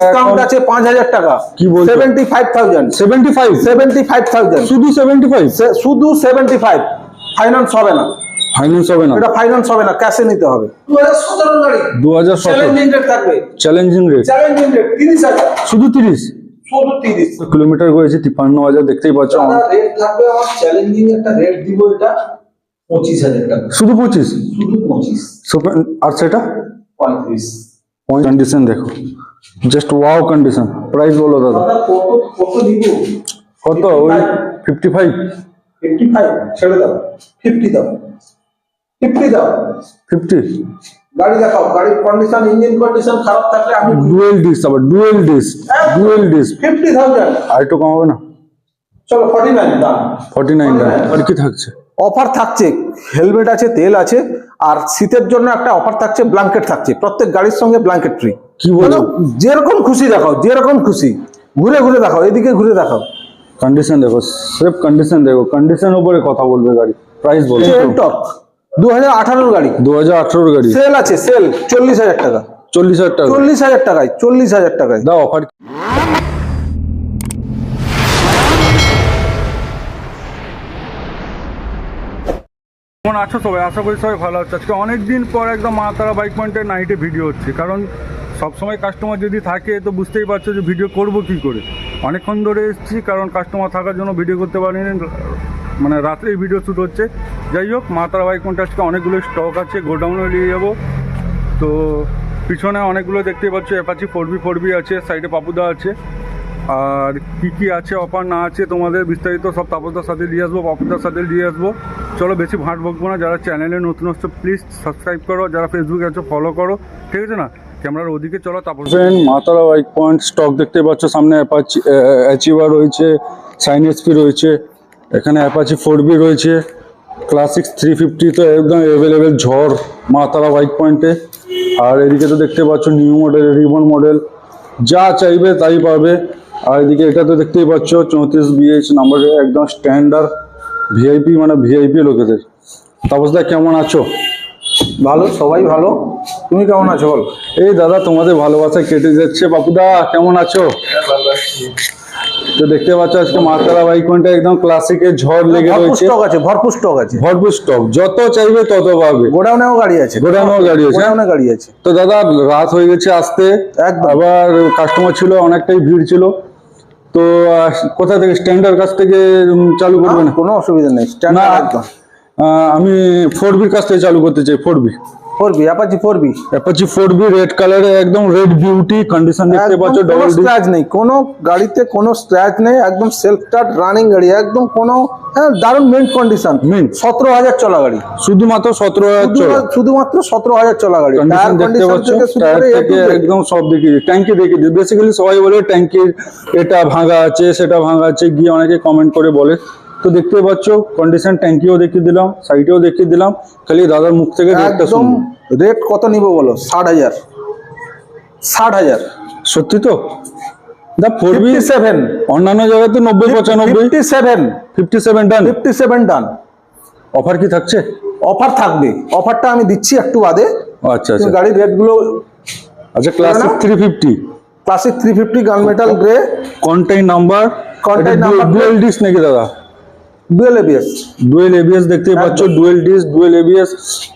Discount আছে পাঁচ হাজার টাকা। কি বলছো? Seventy five thousand seventy five seventy five thousand শুধু সেভেন্টি ফাইভ শুধু সেভেন্টি ফাইভ ফাইন্যান্স হবে না। ফাইন্যান্স হবে না। এটা ফাইন্যান্স হবে না ক্যাশে নিতে হবে। দু হাজার চ্যালেঞ্জিং রেট থাকবে। চ্যালেঞ্জিং রেট চ্যালেঞ্জিং রেট তিরিশ হাজার। শুধু তিরিশ? তিরিশ। কিলোমিটার করেছে তিপ্পান্ন হাজার দেখতেই পাচ্ছ রেট থাকবে আমার চ্যালেঞ্জিং একটা রেট দিব এটা পঁচিশ হাজার টাকা। শুধু পঁচিশ? শুধু পঁচিশ। আর সেটা? পঁয়ত্রিশ। কন্ডিশন দেখো। জাস্ট ওয়াও কন্ডিশন প্রাইস বলো দাদা। কত কত দিব? কত? ওই ফিফটি ফাইভ ফিফটি ফাইভ ছেড়ে দাও। ফিফটি দাও। ফিফটি দাও। ফিফটি গাড়ি দেখাও। গাড়ির কন্ডিশন ইঞ্জিন কন্ডিশন খারাপ থাকলে আমি ডুয়েল ডিস আবার dual disc dual disc fifty thousand আর একটু কমাবে না? চলো ফর্টি নাইন দাম ফর্টি নাইন আর কি থাকছে? অফার থাকছে হেলমেট আছে তেল আছে আর শীতের জন্য একটা অফার থাকছে ব্ল্যাঙ্কেট থাকছে। প্রত্যেক গাড়ির সঙ্গে ব্ল্যাঙ্কেট ফ্রি কি বলো যেরকম খুশি দেখাও যেরকম খুশি ঘুরে ঘুরে দেখাও এদিকে ঘুরে দেখাও। কন্ডিশন দেখো স্রেফ কন্ডিশন দেখো কন্ডিশন উপরে কথা বলবে গাড়ি প্রাইস বলো। টক দু হাজার আঠারোর গাড়ি। দু হাজার আঠারোর গাড়ি। সেল আছে সেল চল্লিশ হাজার টাকা। চল্লিশ হাজার টাকা। চল্লিশ হাজার টাকায় চল্লিশ হাজার টাকায়। দাও অফার কেমন আছো সবাই? আশা করি সবাই ভালো আছে। আজকে অনেকদিন পর একদম মা তারা বাইক পয়েন্টের নাইটে ভিডিও হচ্ছে। কারণ সবসময় কাস্টমার যদি থাকে, তো বুঝতেই পারছ যে ভিডিও করব কি করে। অনেকক্ষণ ধরে এসেছি, কারণ কাস্টমার থাকার জন্য ভিডিও করতে পারিনি। মানে রাত্রেই ভিডিও শ্যুট হচ্ছে। যাই হোক, মা তারা বাইক পয়েন্টে আজকে অনেকগুলো স্টক আছে গোডাউনে নিয়ে যাব। তো পিছনে অনেকগুলো দেখতেই পাচ্ছ Apache four B four B আছে সাইডে পাপুদা আছে। আর কি কি আছে অফার না আছে, তোমাদের বিস্তারিত সব তাপসদার সাথে দিয়ে আসব, পাপুদার সাথে দিয়ে আসব। চলো বেশি ভাট বকবো না, যারা চ্যানেলে নতুন আসছো প্লিজ সাবস্ক্রাইব করো। যারা ফেসবুকে আছো ফলো করো। ঠিক আছে না? ক্যামেরার ওদিকে চলো তাপস মাতারা বাইক পয়েন্ট স্টক দেখতে পাচ্ছ, সামনে অ্যাপাচি অ্যাচিভা রয়েছে সাইন এসপি রয়েছে, এখানে অ্যাপাচি ফোর বি রয়েছে ক্লাসিক্স থ্রি ফিফটি তো একদম অ্যাভেলেবেল ঝড় মা তারা বাইক পয়েন্টে আর এদিকে তো দেখতে পাচ্ছ নিউ মডেল রিবন মডেল যা চাইবে তাই পাবে। আর এদিকে এটা তো দেখতেই পাচ্ছ, চৌত্রিশ বিএইচ নাম্বারে একদম স্ট্যান্ডার্ড ভিআইপি মানে ভিআইপি লোকেদের। তাপসদা কেমন আছো? ভালো? সবাই ভালো? তুমি কেমন আছো বল? এই দাদা তোমাদের ভালোবাসা কেটে যাচ্ছে। বাপুদা কেমন আছো? তো দেখতে পাচ্ছ আজকে মা তারা বাইক পয়েন্টে একদম ক্লাসিকের ঝড় লেগে রয়েছে। স্টক আছে ভরপুর স্টক আছে। ভরপুর স্টক যত চাইবে তত পাবে। গোডাউনেও গাড়ি আছে। গোডাউনেও গাড়ি আছে। গোডাউনে গাড়ি আছে। তো দাদা রাত হয়ে গেছে আসতে। আবার কাস্টমার ছিল অনেকটাই ভিড় ছিল। তো কোথা থেকে? স্ট্যান্ডার্ড কাছ থেকে চালু করবে না কোনো অসুবিধা নেই। স্ট্যান্ডার্ড একদম। আমি ফোর বির কাছ থেকে চালু করতে চাই four B four B Apache four B Apache four B red কালারে একদম রেড বিউটি কন্ডিশন দেখতে পাচ্ছ ডবল স্ক্র্যাচ নেই কোনো গাড়িতে কোনো স্ক্র্যাচ নেই একদম সেলফ স্টার্ট রানিং গাড়ি একদম কোনো হ্যাঁ দারুণ মেন্ট কন্ডিশন। সতেরো হাজার চলা গাড়ি। শুধুমাত্র সতেরো হাজার চলো। শুধু- শুধুমাত্র সতেরো হাজার চলা গাড়ি। টায়ার দেখতে পাচ্ছ। একদম সব দেখি ট্যাঙ্কি দেখি বেসিক্যালি সবাই বলে ট্যাঙ্কির এটা ভাঙা আছে সেটা ভাঙা আছে গিয়ে অনেকে কমেন্ট করে বলে। তো দেখতে পাচ্ছ কন্ডিশন ট্যাঙ্কিও দেখিয়ে দিলাম সাইডেও দেখিয়ে দিলাম খালি দাদার মুখ থেকে একদম রেট কত নিব বলো? ষাট হাজার। ষাট হাজার। সত্যি তো? দা ফোরবি ফিফটি সেভেন অন্যান্য জায়গায় তো নব্বই পঁচানব্বই। Fifty seven fifty seven done fifty seven done offer কি থাকছে? অফার থাকবে। অফারটা আমি দিচ্ছি একটু বাদে। আচ্ছা আচ্ছা। গাড়ির রেটগুলো আচ্ছা classic three fifty classic three fifty gun metal grey contact number dual disc নাকি দাদা? ডুয়েল এবিএস ডুয়েল এবিএস দেখতে পাচ্ছ dual disc dual ABS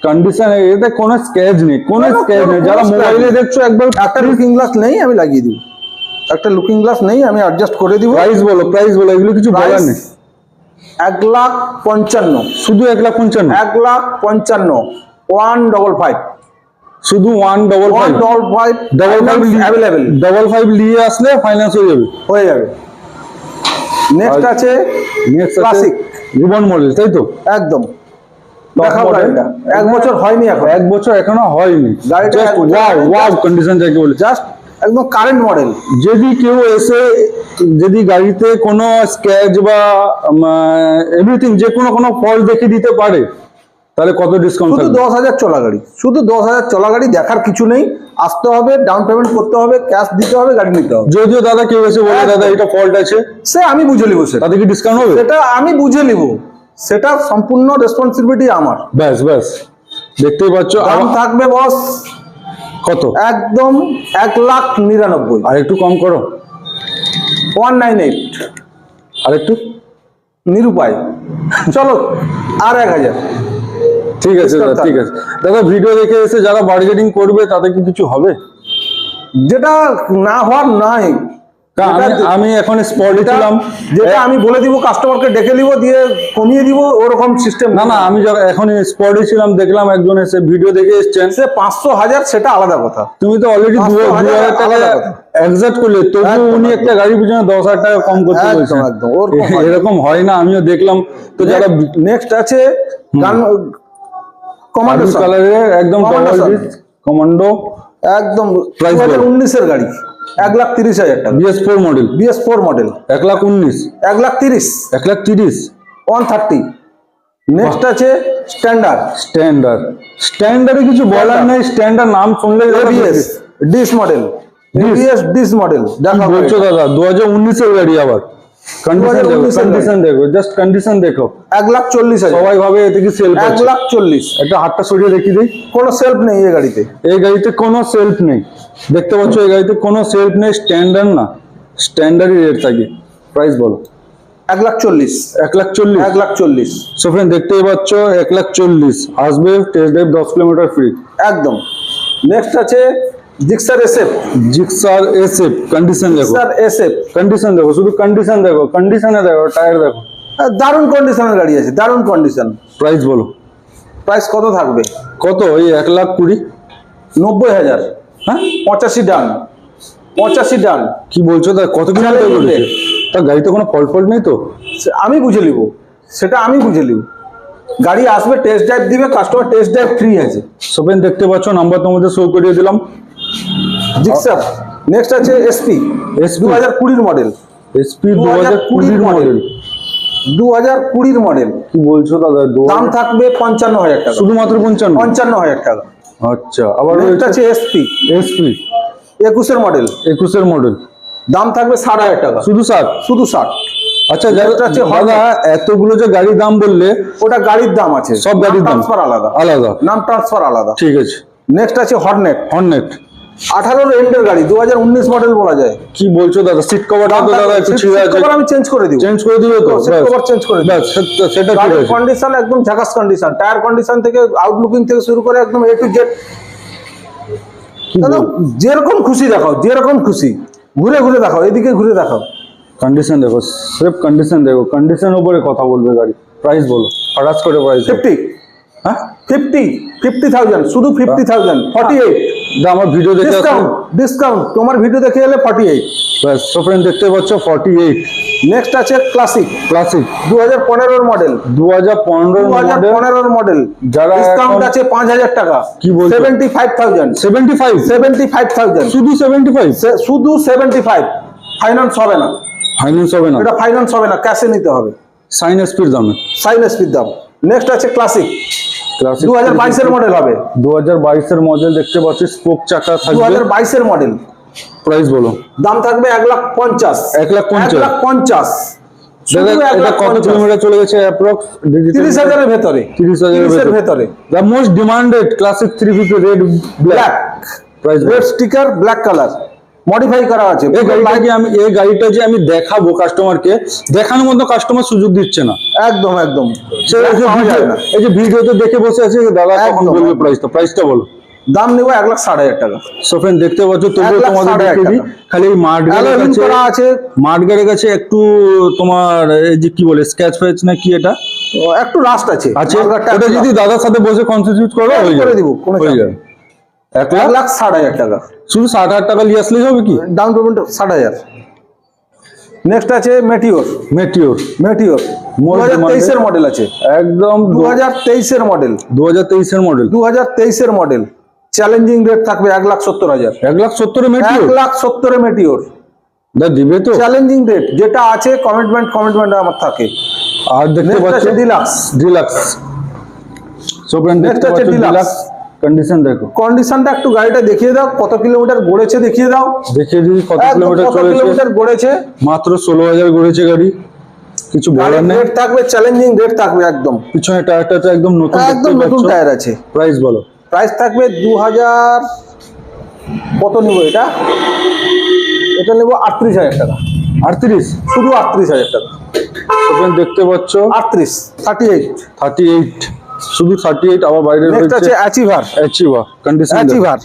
condition এতে কোনো স্ক্র্যাচ নেই কোনো স্ক্র্যাচ নেই। যারা মোবাইলে দেখছ একবার একটা লুকিং গ্লাস নেই আমি লাগিয়ে দিব। একটা লুকিং গ্লাস নেই আমি অ্যাডজাস্ট করে দিব। প্রাইস বলো প্রাইস বলো এগুলো কিছু বলার নেই। এক লাখ পঞ্চান্ন। শুধু এক লাখ পঞ্চান্ন? এক লাখ পঞ্চান্ন। ওয়ান ডবল ফাইভ শুধু one double five double five double five available double five নিয়ে আসলে ফাইন্যান্স হয়ে যাবে। হয়ে যাবে। নেক্সট আছে নেক্সট ক্লাসিক রিবন মডেল তাই তো? একদম। দেখাও। গাড়িটা। এক বছর হয়নি এখন। এক বছর এখনও হয়নি। গাড়িটা জাস্ট এক বছর ওয়াও ওয়াও কন্ডিশন যাকে বলে। জাস্ট একদম কারেন্ট মডেল যদি কেউ এসে যদি গাড়িতে কোনো স্ক্র্যাচ বা এভরিথিং যে কোনো কোনো ফল দেখে দিতে পারে তাহলে কত ডিসকাউন্ট শুধু দশ হাজার চলা গাড়ি শুধু দশ হাজার চলা গাড়ি দেখার কিছু নেই। আসতে হবে ডাউন পেমেন্ট করতে হবে ক্যাশ দিতে হবে গাড়ি নিতে হবে। যদিও দাদা কেউ এসে বলে দাদা এটা ফল্ট আছে। সে আমি বুঝে নিব সেটা। তাতে কি ডিসকাউন্ট হবে? সেটা আমি বুঝে নিব। সেটা সম্পূর্ণ রেসপন্সিবিলিটি আমার। ব্যাস ব্যাস। দেখতেই পাচ্ছ দাম থাকবে বস কত? একদম এক লাখ নিরানব্বই। আর একটু কম করো। One nine eight. আর একটু? নিরুপায়। চলো আর এক হাজার। ঠিক আছে দাদা ঠিক আছে। দাদা ভিডিও দেখে এসে যারা বার্গেনিং করবে তাতে কি কিছু হবে? যেটা না হওয়ার নাই। আমি এখন স্পটে ছিলাম। যেটা আমি বলে দিব কাস্টমারকে ডেকে দিব দিয়ে কমিয়ে দিব ওরকম সিস্টেম না না আমি এখন স্পটে ছিলাম দেখলাম একজন এসে ভিডিও দেখে এসছেন। সে পাঁচশো হাজার সেটা আলাদা কথা। তুমি তো অলরেডি দু হাজার টাকা। একজাক্ট করলে তবু উনি একটা গাড়ির পিছনে দশ হাজার টাকা কম করতে একদম, বলছেন। ওরকম এরকম হয় না আমিও দেখলাম। তো যারা নেক্সট আছে গান কমান্ডো কালারের একদম কমান্ডো একদম হাজার বলো। উনিশের গাড়ি। এক লাখ তিরিশ হাজার টাকা। BS four model BS four model এক লাখ উনিশ। এক লাখ তিরিশ। এক লাখ তিরিশ। ওয়ান থার্টি নেক্সট আছে স্ট্যান্ডার্ড স্ট্যান্ডার্ড স্ট্যান্ডার্ডে কিছু বলার নেই স্ট্যান্ডার্ড নাম শুনলে ABS disc model ABS disc model দেখা বলছো দাদা দু হাজার উনিশের গাড়ি আবার। কন্ডিশন দেখো কন্ডিশন দেখো। জাস্ট কন্ডিশন দেখো। এক লাখ চল্লিশ হাজার। সবাই ভাবে এতে কি সেলফ এক লাখ চল্লিশ। একটা হাতটা সরিয়ে দেখিয়ে দিই। কোনো সেলফ নেই এই গাড়িতে। এই গাড়িতে কোনো সেলফ নেই। দেখতে পাচ্ছ এই গাড়িতে কোনো সেলফ নেই স্ট্যান্ডার্ড না। স্ট্যান্ডার্ডই রেট থাকে। প্রাইস বলো। এক লাখ চল্লিশ। এক লাখ চল্লিশ। এক লাখ চল্লিশ। সো ফ্রেন্ড দেখতেই পাচ্ছ এক লাখ চল্লিশ। আসবে টেস্ট ড্রাইভ দশ কিলোমিটার ফ্রি একদম। নেক্সট আছে Gixxer SF. Gixxer SF condition দেখো। Gixxer SF. কন্ডিশন দেখো শুধু কন্ডিশন দেখো কন্ডিশনে দেখো টায়ার দেখো। দারুণ কন্ডিশনের গাড়ি আছে দারুণ কন্ডিশন প্রাইস বলো। প্রাইস কত থাকবে? কত? ওই এক লাখ কুড়ি। নব্বই হাজার। হ্যাঁ পঁচাশি ডান। পঁচাশি ডান। কি বলছো? তা কত কিলোমিটার। তার গাড়িতে কোনো ফল্ট ফল্ট নেই তো? আমি বুঝে নিব। সেটা আমি বুঝে নিব। গাড়ি আসবে টেস্ট ড্রাইভ দিবে কাস্টমার টেস্ট ড্রাইভ ফ্রি আছে। সোপেন দেখতে পাচ্ছ নাম্বার তোমাদের শো করিয়ে দিলাম। জিক্সার। নেক্সট আছে এসপি SP দু হাজার কুড়ির মডেল এসপি দু হাজার 2020 কুড়ির মডেল দু হাজার কুড়ির মডেল কি বলছো দাদা? দাম থাকবে পঞ্চান্ন হাজার টাকা। শুধুমাত্র পঞ্চান্ন? পঞ্চান্ন হাজার টাকা। আচ্ছা আবার নেক্সট আছে এসপি এসপি একুশের মডেল একুশের মডেল দাম থাকবে ষাট হাজার টাকা। শুধু ষাট? শুধু ষাট। আচ্ছা দাদা এতগুলো যে গাড়ির দাম বললে ওটা গাড়ির দাম আছে। সব গাড়ির দাম। ট্রান্সফার আলাদা। আলাদা। নাম ট্রান্সফার আলাদা। ঠিক আছে। নেক্সট আছে হর্নেট হর্নেট আঠারোর এন্ডের গাড়ি দু হাজার উনিশ মডেল বলা যায়। কি বলছো দাদা? সিট কভারটা তো দাদা একটু ছিঁড়ে আছে। আমি চেঞ্জ করে দিব। চেঞ্জ করে দিবে তো? সিট কভার চেঞ্জ করে দিব। সেটা- সেটা ঠিক আছে। কন্ডিশন একদম ঝাকাস কন্ডিশন টায়ার কন্ডিশন থেকে আউটলুকিং থেকে শুরু করে একদম এ টু জেড যেরকম খুশি দেখাও যেরকম খুশি। ঘুরে ঘুরে দেখাও এদিকে ঘুরে দেখাও। কন্ডিশন দেখো স্রেফ কন্ডিশন দেখো। কন্ডিশন উপরে কথা বলবে গাড়ি। প্রাইস বলো। হঠাৎ করে প্রাইস ফিফটি হ্যাঁ? ফিফটি ফিফটি থাউজেন্ড শুধু ফিফটি থাউজেন্ড ফর্টি এইট আমার ভিডিও দেখে ডিসকাউন্ট ডিসকাউন্ট তোমার ভিডিও দেখে এলে ফর্টি এইট ব্যাস সো ফ্রেন্ড দেখতে পাচ্ছ ফর্টি এইট নেক্সট আছে ক্লাসিক ক্লাসিক দু হাজার পনেরোর মডেল দু হাজার মডেল পনেরোর মডেল যারা ডিসকাউন্ট আছে পাঁচ হাজার টাকা। কি? Seventy five thousand seventy five seventy five thousand শুধু সেভেন্টি ফাইভ শুধু সেভেন্টি ফাইভ ফাইন্যান্স হবে না। ফাইন্যান্স হবে না। এটা ফাইন্যান্স হবে না। ক্যাশে নিতে হবে। সাইন এসপির দামে। সাইন এসপির দাম। নেক্সট আছে ক্লাসিক দু হাজার বাইশের মডেল হবে। দু হাজার বাইশের মডেল দেখতে পাচ্ছি স্পোক চাকা দু হাজার বাইশের মডেল প্রাইস বলো। দাম থাকবে এক লাখ পঞ্চাশ। এক লাখ পঞ্চাশ। লাখ পঞ্চাশ। কত কিলোমিটার চলে গেছে অ্যাপ্রক্স তিরিশ হাজারের ভেতরে। 30,000 এর তিরিশের ভেতরে। The most demanded classic three fifty red black price red sticker black colour modify করা আছে। এই গাড়িটা যে আমি এই গাড়িটা যে আমি দেখাবো কাস্টমারকে দেখানোর মতো কাস্টমার সুযোগ দিচ্ছে না। একদম একদম। এই যে ভিডিওতে দেখে বসে আছে দাদা কখন বলবে। প্রাইসটা প্রাইসটা বলো। দাম নেব এক লাখ ষাট হাজার টাকা। সোফেন দেখতে পাচ্ছ তবুও তোমাদের ষাট হাজার দেখে দিই। খালি অ্যালোহিন কাছে আছে। মাঠ গাড়ির কাছে একটু তোমার এই যে কি বলে স্ক্যাচ ফ্যাচ না কি এটা? একটু রাস্ট আছে। মালগাড়টা ওটা যদি দাদার সাথে বসে কনসিডিউট করো হ্যাঁ, হয়ে করে যাবে। দিব, কোনো হয়ে যাবে। এক লাখ? লাখ ষাট হাজার টাকা। শুধু ষাট হাজার টাকা নিয়ে আসলেই হবে কি? ডাউন পেমেন্ট ষাট হাজার। নেক্সট আছে মেটিওর মেটিওর মেটিওর দু হাজার তেইশের মডেল আছে। একদম দু হাজার তেইশের মডেল দু হাজার তেইশের মডেল দু হাজার তেইশের মডেল চ্যালেঞ্জিং রেট থাকবে এক লাখ সত্তর হাজার। এক লাখ সত্তরে এক লাখ সত্তরে মেটিওর দিবে তো। চ্যালেঞ্জিং রেট যেটা আছে কমিটমেন্ট কমিটমেন্ট আমার থাকে। আর দেখতে পাচ্ছ? ডিলাক্স ডিলাক্স সো দেখতে আছে ডিলাক্স কন্ডিশন দেখো। কন্ডিশনটা একটু গাড়িটা দেখিয়ে দাও কত কিলোমিটার গড়েছে দেখিয়ে দাও। দেখে দিই কত কিলোমিটার কিলোমিটার গড়েছে। মাত্র ষোলো হাজার ঘুরেছে গাড়ি। কিছু বলার নেই। রেট থাকবে চ্যালেঞ্জিং রেট থাকবে একদম। পিছনে টায়ারটা তো একদম নতুন একদম নতুন টায়ার আছে। প্রাইস বলো। প্রাইস থাকবে দু হাজার কত নিব এটা? এটা নেব আটত্রিশ হাজার টাকা। আটত্রিশ? শুধু আটত্রিশ হাজার টাকা। দেখতে পাচ্ছ। আটত্রিশ থার্টি এইট থার্টি এইট শুধু থার্টি এইট আবার বাইরে নেক্সট আছে অ্যাচিভার অ্যাচিভা কন্ডিশন অ্যাচিভার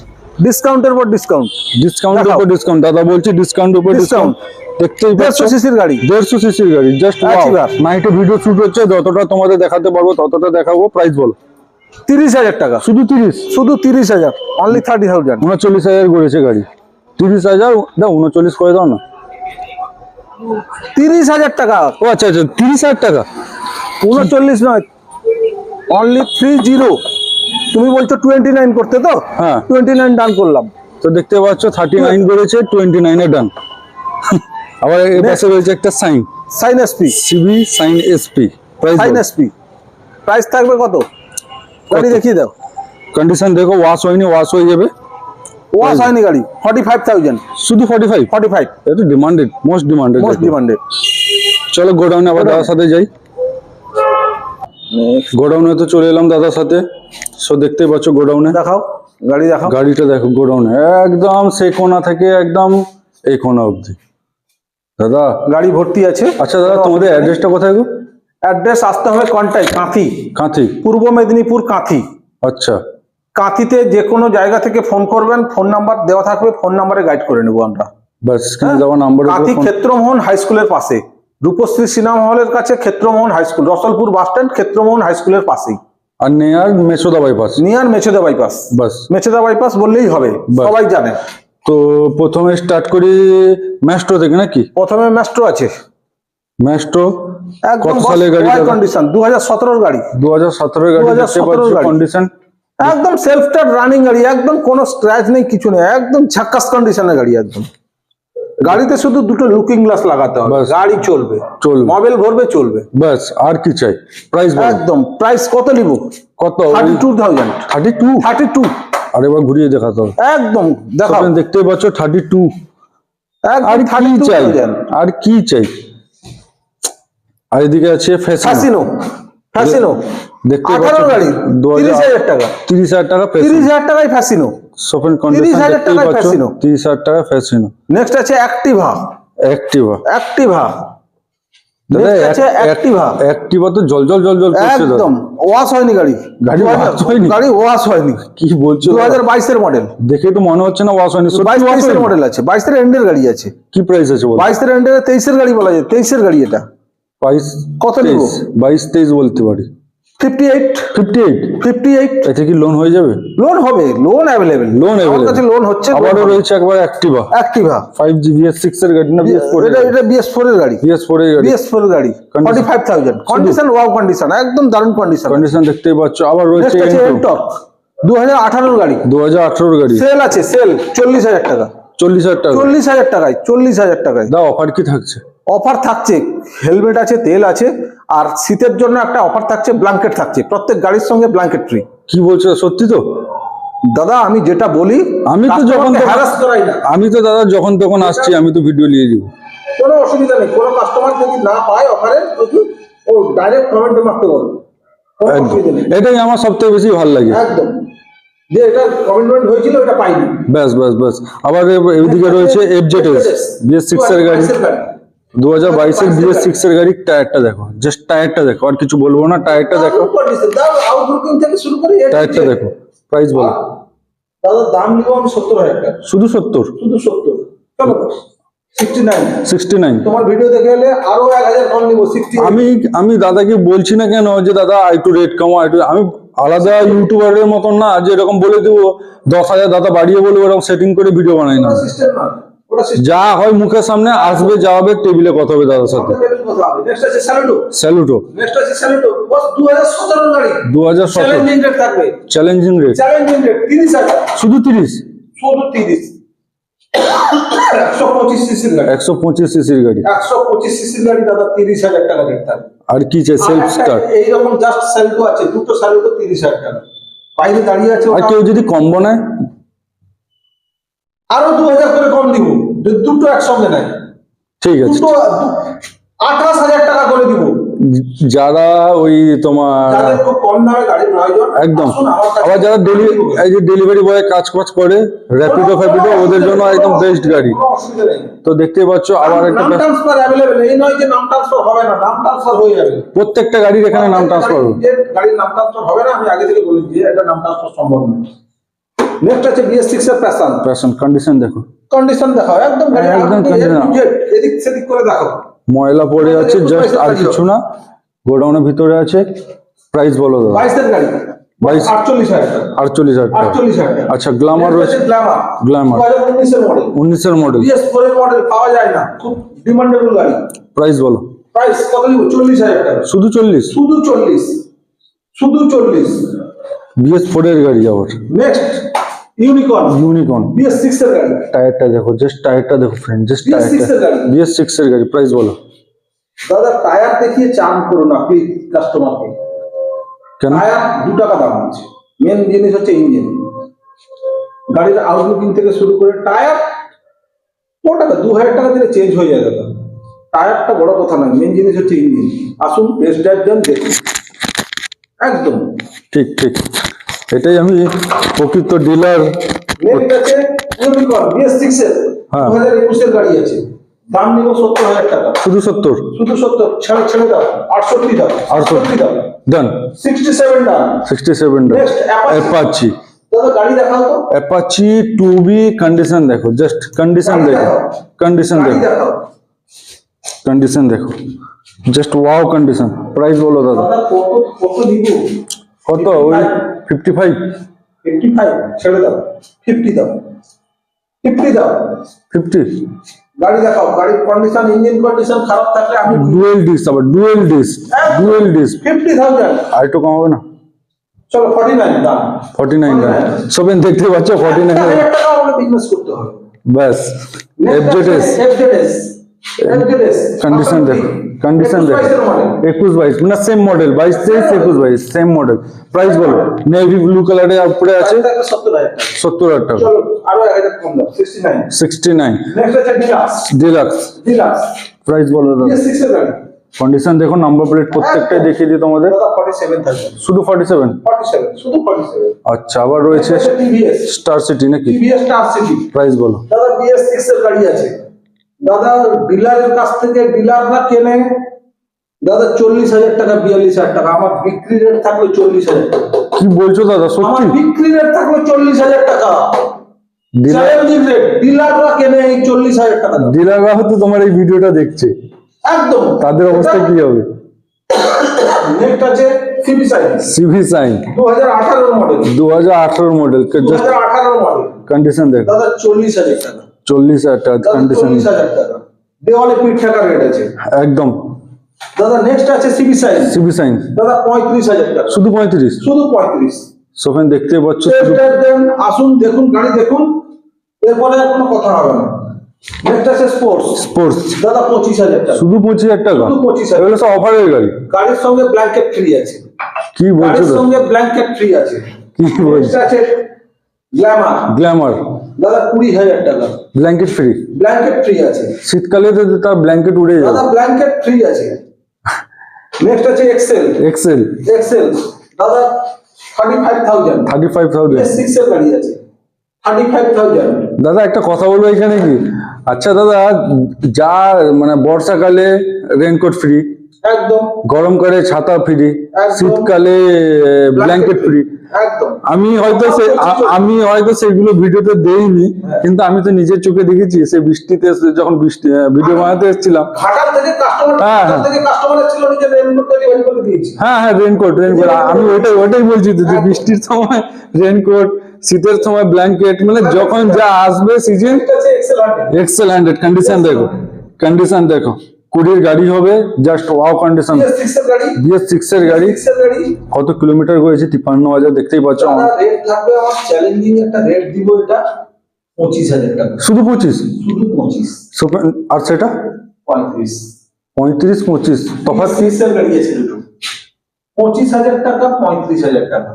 ডিসকাউন্টের পর ডিসকাউন্ট ডিসকাউন্টের। উপর ডিসকাউন্ট দাদা বলছি ডিসকাউন্ট উপর ডিসকাউন্ট। দেখতেই পাচ্ছ? সিসির গাড়ি। দেড়শো সিসির গাড়ি। Just Activa। নাইটে ভিডিও শুট হচ্ছে যতটা তোমাদের দেখাতে পারব ততটা দেখাবো। প্রাইস বলো। তিরিশ হাজার টাকা। শুধু তিরিশ? শুধু তিরিশ হাজার। অনলি থার্টি থাউজেন্ড উনচল্লিশ হাজার করেছে গাড়ি। তিরিশ হাজার? দাও উনচল্লিশ করে দাও না। তিরিশ হাজার টাকা। ও আচ্ছা আচ্ছা তিরিশ হাজার টাকা। উনচল্লিশ নয় অনলি থ্রি জিরো তুমি বলছো টোয়েন্টি নাইন করতে তো? হ্যাঁ। টোয়েন্টি নাইন ডান করলাম। তো দেখতে পাচ্ছ থার্টি নাইন করেছে টোয়েন্টি নাইনে ডান আবার এর পাশে রয়েছে একটা Shine Shine SP CB Shine SP price Shine SP price থাকবে কত? গাড়ি দেখিয়ে দাও। কন্ডিশন দেখো ওয়াশ হয়নি ওয়াশ হয়ে যাবে। ওয়াশ হয়নি গাড়ি। ফর্টি ফাইভ থাউজেন্ড শুধু ফর্টি ফাইভ ফর্টি ফাইভ এটা demanded most demanded most demanded চলো গোডাউনে আবার দাদার সাথে যাই। গোডাউনে তো চলে এলাম দাদার সাথে। সো দেখতেই পাচ্ছ গোডাউনে দেখাও গাড়ি দেখাও। গাড়িটা দেখো গোডাউনে একদম সেই কোনা থেকে একদম এই কোনা অবধি। দাদা। গাড়ি ভর্তি আছে। আচ্ছা দাদা তোমাদের অ্যাড্রেসটা কোথায় গো? অ্যাড্রেস আসতে হবে কন্টাই কাঁথি। কাঁথি। পূর্ব মেদিনীপুর কাঁথি। আচ্ছা। কাঁথিতে যে কোনো জায়গা থেকে ফোন করবেন ফোন নাম্বার দেওয়া থাকবে ফোন নাম্বারে গাইড করে নেব আমরা। বাস স্ক্রিনে দেওয়া নাম্বার কাঁথি ক্ষেত্রমোহন হাই স্কুলের পাশে। রূপশ্রী সিনেমা হলের কাছে Kshetramohan high school Rasulpur bus stand Kshetramohan high স্কুলের পাশেই। আর near Mechheda bypass. Near Mechheda bypass. Bus. Mechheda bypass বললেই হবে সবাই জানে। তো প্রথমে স্টার্ট করি ম্যাস্ট্রো থেকে নাকি? প্রথমে ম্যাস্ট্রো আছে। ম্যাস্ট্রো? একদম কত সালের গাড়ি কন্ডিশন দু হাজার সতেরোর গাড়ি। দু হাজার সতেরো গাড়ি 2017 পাচ্ছি গাড়ি। কন্ডিশন একদম সেলফ স্টার্ট রানিং গাড়ি একদম কোনো স্ক্র্যাচ নেই কিছু নেই একদম ঝাক্কাস কন্ডিশনের গাড়ি একদম। গাড়িতে শুধু দুটো লুকিং গ্লাস লাগাতে হবে। গাড়ি চলবে। চলবে। মোবাইল ভরবে চলবে। বাস আর কি চাই? প্রাইস একদম। প্রাইস কত নিব? কত? Thirty two thousand thirty two thirty two আর এবার ঘুরিয়ে দেখাতে হবে একদম। দেখাও। তখন দেখতেই পাচ্ছ থার্টি টু আর কি চাই? আর কি চাই? আর এদিকে আছে ফ্যাসিনো ফ্যাসিনো দেখতে আঠারো গাড়ি। তিরিশ হাজার টাকা। তিরিশ হাজার টাকা তিরিশ হাজার টাকায় ফ্যাসিনো সোপেন 30,000 কন্ডিশন টাকা ফ্যাশিনো নেক্সট আছে অ্যাক্টিভা অ্যাক্টিভা অ্যাক্টিভা অ্যাক্টিভা তো জল জল জল জল করছে একদম ওয়াশ হয়নি গাড়ি। গাড়ি wash হয়নি? গাড়ি ওয়াশ হয়নি। কি বলছো দু দাদা? হাজার বাইশের মডেল দেখে তো মনে হচ্ছে না ওয়াশ হয়নি। সত্যি বাইশ wash তেইশের হয়নি? মডেল আছে। বাইশের এন্ডের গাড়ি আছে। কি প্রাইস আছে বল? বাইশের এন্ডের তেইশের গাড়ি বলা যায়। তেইশের গাড়ি এটা। বাইশ কত নিব? তেইশ, বাইশ তেইশ বলতে পারি। Fifty eight fifty eight fifty eight এতে কি লোন হয়ে যাবে? লোন হবে লোন অ্যাভেলেবেল লোন কাছে লোন হচ্ছে আবারও রয়েছে একবার Activa Activa five G BS six এর গাড়ি না বিএস ফোর এটা এটা বিএস ফোর এর গাড়ি। বিএস ফোর এর গাড়ি। বিএস ফোর গাড়ি। Condition- forty five thousand condition wow condition একদম দারুণ কন্ডিশন কন্ডিশন দেখতেই পাচ্ছ। আবার রয়েছে দু হাজার আঠারোর গাড়ি। দু হাজার আঠারোর গাড়ি। সেল আছে সেল চল্লিশ হাজার টাকা। চল্লিশ হাজার টাকা। চল্লিশ হাজার টাকায় চল্লিশ হাজার টাকায়। দাও অফার কি থাকছে? অফার থাকছে হেলমেট আছে তেল আছে আর শীতের জন্য একটা অফার থাকছে ব্ল্যাঙ্কেট থাকছে প্রত্যেক গাড়ির সঙ্গে ব্ল্যাঙ্কেট ফ্রি কি বলছো সত্যি তো? দাদা আমি যেটা বলি আমি তো যখন আমি তো দাদা যখন তখন আসছি আমি তো ভিডিও নিয়ে দিব কোনো অসুবিধা নেই কোনো কাস্টমার যদি না পায় অফারে ও ডাইরেক্ট কমেন্টে মারতে একদম। এটাই আমার সব থেকে বেশি ভালো লাগে। একদম। যে এটা কমিটমেন্ট হয়েছিল এটা পাইনি। ব্যাস ব্যাস ব্যাস। আবার এ- এইদিকে রয়েছে F Z S BS six এর গাড়ি। দু হাজার বাইশের বিএস সিক্স এর গাড়ির টায়ারটা দেখো জাস্ট টায়ারটা দেখো আর কিছু বলব না টায়ারটা দেখো। টায়ারটা দেখো প্রাইস বলো। দাদা দাম নিব আমি সত্তর হাজার টাকা। শুধু শুধু চলো আমি আমি দাদাকে বলছি না কেন যে দাদা একটু রেট কমো একটু আমি আলাদা ইউটিউবারের মতন না যে এরকম বলে দেবো দশ হাজার দাদা বাড়িয়ে বলব এরকম সেটিং করে ভিডিও বানাই না। যা হয় মুখের সামনে আসবে যা হবে টেবিলে কথা হবে দাদার সাথে। স্যালুটো দু হাজার সতেরো চ্যালেঞ্জিং রেট শুধু তিরিশ? শুধু তিরিশ। একশো পঁচিশ সিসির গাড়ি। একশো পঁচিশ সিসির গাড়ি। দাদা তিরিশ হাজার টাকা রেট থাকবে। আর কি চাই সেলফ স্টার্ট এইরকম জাস্ট স্যালুটো আছে দুটো স্যালুটো তিরিশ হাজার টাকা। বাইরে দাঁড়িয়ে আছে আর কেউ যদি কম্বো নেয় আরও দু হাজার করে কম দিব। দুটো একসঙ্গে নেয় ঠিক আছে। আঠাশ হাজার টাকা করে দিব। যারা ওই তোমার একদম। আবার যারা এই যে ডেলিভারি বয় কাজ করে র্যাপিডো ফ্যাপিডো ওদের জন্য একদম বেস্ট গাড়ি। নেই। তো দেখতে পাচ্ছ আবার একটা নাম ট্রান্সফার অ্যাভেলেবেল এই নয় যে নাম ট্রান্সফার হবে না নাম ট্রান্সফার হয়ে যাবে। প্রত্যেকটা গাড়ির এখানে নাম ট্রান্সফার হবে। গাড়ির নাম ট্রান্সফার হবে না আমি আগে থেকে বলে এটা নাম ট্রান্সফার সম্ভব নয়। নেক্সট আছে বিএস সিক্স এর প্যাশন প্যাশন কন্ডিশন দেখো। কন্ডিশন দেখাও একদম একদম এদিক সেদিক করে দেখাও ময়লা পড়ে আছে জাস্ট আর কিছু না। গোডাউনের ভিতরে আছে প্রাইস বলো দাদা। বাইশের গাড়ি। বাইশ। আটচল্লিশ হাজার আটচল্লিশ হাজার আচ্ছা গ্লামার রয়েছে। গ্ল্যামার হাজার উনিশের মডেল উনিশের মডেল বিএস ফোর এর মডেল পাওয়া যায় না। খুব ডিমান্ডেবল গাড়ি। প্রাইস বলো। প্রাইস কত নিব? চল্লিশ হাজার টাকা। শুধু চল্লিশ? শুধু চল্লিশ। শুধু চল্লিশ। বিএস ফোরের গাড়ি আবার। Next Unicorn Unicorn BS six এর গাড়ি। টায়ারটা দেখো জাস্ট টায়ারটা দেখো ফ্রেন্ড জাস্ট BS6 টায়ারটা। বিএস সিক্স এর গাড়ি। প্রাইস বলো। দাদা টায়ার দেখিয়ে চান করো না প্লিজ কাস্টমারকে কেন? টায়ার দু টাকা দাম আছে। মেন জিনিস হচ্ছে ইঞ্জিন গাড়ির আউটলুকিং থেকে শুরু করে টায়ার ক টাকা দু হাজার টাকা দিলে চেঞ্জ হয়ে যায় দাদা। টায়ারটা বড় কথা নয় মেন জিনিস হচ্ছে ইঞ্জিন আসুন টেস্ট ড্রাইভ দেন দেখুন। একদম। ঠিক ঠিক। এটাই আমি প্রকৃত ডিলার হ্যাঁ। দু হাজার একুশের গাড়ি আছে। দাম নিব সত্তর হাজার টাকা। শুধু সত্তর? শুধু সত্তর। ছেড়ে ছেড়ে দাও। আটষট্টি দাও। আটষট্টি। দাও। Done sixty seven sixty seven Apache Apache two B condition দেখো। জাস্ট কন্ডিশন দেখো। কন্ডিশন দেখো। কন্ডিশন দেখো। জাস্ট ওয়াও কন্ডিশন প্রাইস বলো দাদা। কত কত ওই ফিফটি ফাইভ ফিফটি ফাইভ ছেড়ে দাও। ফিফটি দাও। ফিফটি দাও। ফিফটি গাড়ি দেখাও গাড়ির কন্ডিশন ইঞ্জিন কন্ডিশন খারাপ থাকলে আমি ডুয়েল ডিস আবার dual disc dual disc fifty thousand আর একটু কম হবে না? চলো ফর্টি নাইন দাম ফর্টি নাইন সবেন দেখতে পাচ্ছ ফর্টি নাইন টাকা বিজনেস করতে হবে। ব্যাস এফজেডএস এফজেডএস কন্ডিশন দেখো কন্ডিশন দেখো। একুশ বাইশ না সেম মডেল বাইশ তেইশ একুশ বাইশ সেম মডেল প্রাইস বলো নেভি ব্লু কালারের উপরে আছে। সত্তর হাজার টাকা। চলো আরও কম দাও sixty nine sixty nine next আছে ডিলাক্স ডিলাক্স ডিলাক্স প্রাইস বলো দাদা কন্ডিশন দেখো নাম্বার প্লেট প্রত্যেকটাই দেখিয়ে দিই তোমাদের। শুধু ফর্টি সেভেন আচ্ছা আবার রয়েছে স্টার সিটি নাকি? প্রাইস বলো। দাদা বিএস সিক্স এর গাড়ি আছে। দাদা ডিলারের কাছ থেকে ডিলাররা কেনে দাদা চল্লিশ হাজার টাকা বিয়াল্লিশ হাজার টাকা। আমার বিক্রি রেট থাকল চল্লিশ হাজার টাকা। কি বলছো দাদা আমার বিক্রি রেট থাকল চল্লিশ হাজার টাকা। ডিলাররা কেনে এই চল্লিশ হাজার টাকা। ডিলাররা হয়তো তোমার এই ভিডিওটা দেখছে। একদম। তাদের অবস্থা কি হবে? নেক্সট আছে সিবি সাইন সিভি সাইন দু হাজার আঠারোর মডেল দু হাজার আঠারো মডেল দু জাস্ট হাজার আঠারোর মডেল কন্ডিশন দেখো। দাদা চল্লিশ হাজার টাকা। চল্লিশ হাজার টাকা কন্ডিশন চল্লিশ হাজার টাকা। দেওয়ালে পিঠ টাকা রেট আছে। একদম। দাদা নেক্সট আছে সিবি সাইন সিভি সাইন দাদা পঁয়ত্রিশ হাজার টাকা। শুধু পঁয়ত্রিশ? শুধু পঁয়ত্রিশ। সোফেন দেখতে পাচ্ছ আসুন দেখুন গাড়ি দেখুন। এরপরে কোনো কথা হবে না। নেক্সট আছে স্পোর্টস স্পোর্টস দাদা পঁচিশ হাজার টাকা। শুধু পঁচিশ হাজার টাকা? শুধু 25,000 এগুলো সব অফারের গাড়ি। গাড়ির সঙ্গে ব্ল্যাঙ্কেট ফ্রি আছে। কি বলছো গাড়ির সঙ্গে ব্ল্যাঙ্কেট ফ্রি আছে। কি বলছো? আছে গ্ল্যামার গ্ল্যামার দাদা কুড়ি হাজার টাকা। ব্ল্যাঙ্কেট ফ্রি ব্ল্যাঙ্কেট ফ্রি আছে। শীতকালে তো তার ব্ল্যাঙ্কেট উড়ে দাদা যাবে ব্ল্যাঙ্কেট ফ্রি আছে। নেক্সট আছে এক্সেল এক্সেল এক্সেল দাদা thirty five thousand thirty five thousand six এর গাড়ি আছে। থার্টি ফাইভ থাউজেন্ড দাদা একটা কথা বলব এখানে কি? আচ্ছা দাদা যা মানে বর্ষাকালে রেনকোট ফ্রি একদম। গরমকালে ছাতা ফ্রি শীতকালে ব্ল্যাঙ্কেট ফ্রি আমি হয়তো সে আমি হয়তো সেগুলো ভিডিওতে দেইনি কিন্তু আমি তো নিজের চোখে দেখেছি সে বৃষ্টিতে যখন বৃষ্টি ভিডিও বানাতে এসেছিলাম। হ্যাঁ, হ্যাঁ। নিজের রেনকোট করে হ্যাঁ হ্যাঁ রেনকোট রেনকোট আমি ওটাই ওটাই বলছি যে বৃষ্টির সময় রেনকোট শীতের সময় ব্ল্যাঙ্কেট মানে যখন যা আসবে season Excel hundred Excel hundred condition দেখো কন্ডিশন দেখো। কুড়ির গাড়ি হবে just wow condition BS six এর গাড়ি। কত কিলোমিটার গেছে তিপ্পান্ন হাজার দেখতেই পাচ্ছ রেট থাকবে আমার চ্যালেঞ্জিং একটা রেট দিব এটা পঁচিশ হাজার টাকা। শুধু পঁচিশ? শুধু পঁচিশ। আর সেটা? পঁয়ত্রিশ। পঁয়ত্রিশ পঁচিশ। তফাৎ কি? গাড়ি আছে দুটো। পঁচিশ হাজার টাকা পঁয়ত্রিশ হাজার টাকা।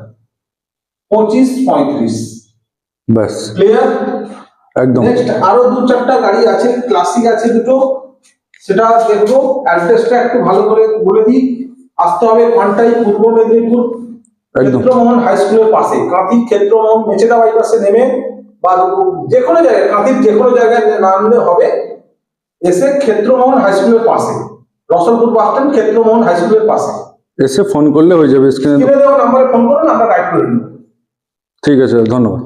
পঁচিশ পঁয়ত্রিশ। ব্যাস। প্লেয়ার একদম। নেক্সট আরও দু চারটা গাড়ি আছে ক্লাসিক আছে দুটো। সেটা দেখব অ্যাড্রেসটা একটু ভালো করে বলে দিই। আসতে হবে পান্টাই পূর্ব মেদিনীপুর। ক্ষেত্রমোহন হাই স্কুলের পাশে। কাঁথি ক্ষেত্রমোহন মেচেদা বাইপাসে নেমে বা যে কোনো জায়গায় কাঁথির যে কোনো জায়গায় নামলে হবে। এসে ক্ষেত্রমোহন হাই স্কুলের পাশে। Rasalpur bus stand Kshetramohan high স্কুলের পাশে। এসে ফোন করলে হয়ে যাবে স্ক্রিনে স্ক্রিনে দেওয়া নাম্বারে ফোন করুন আমরা গাইড করে নেব। ঠিক আছে ধন্যবাদ।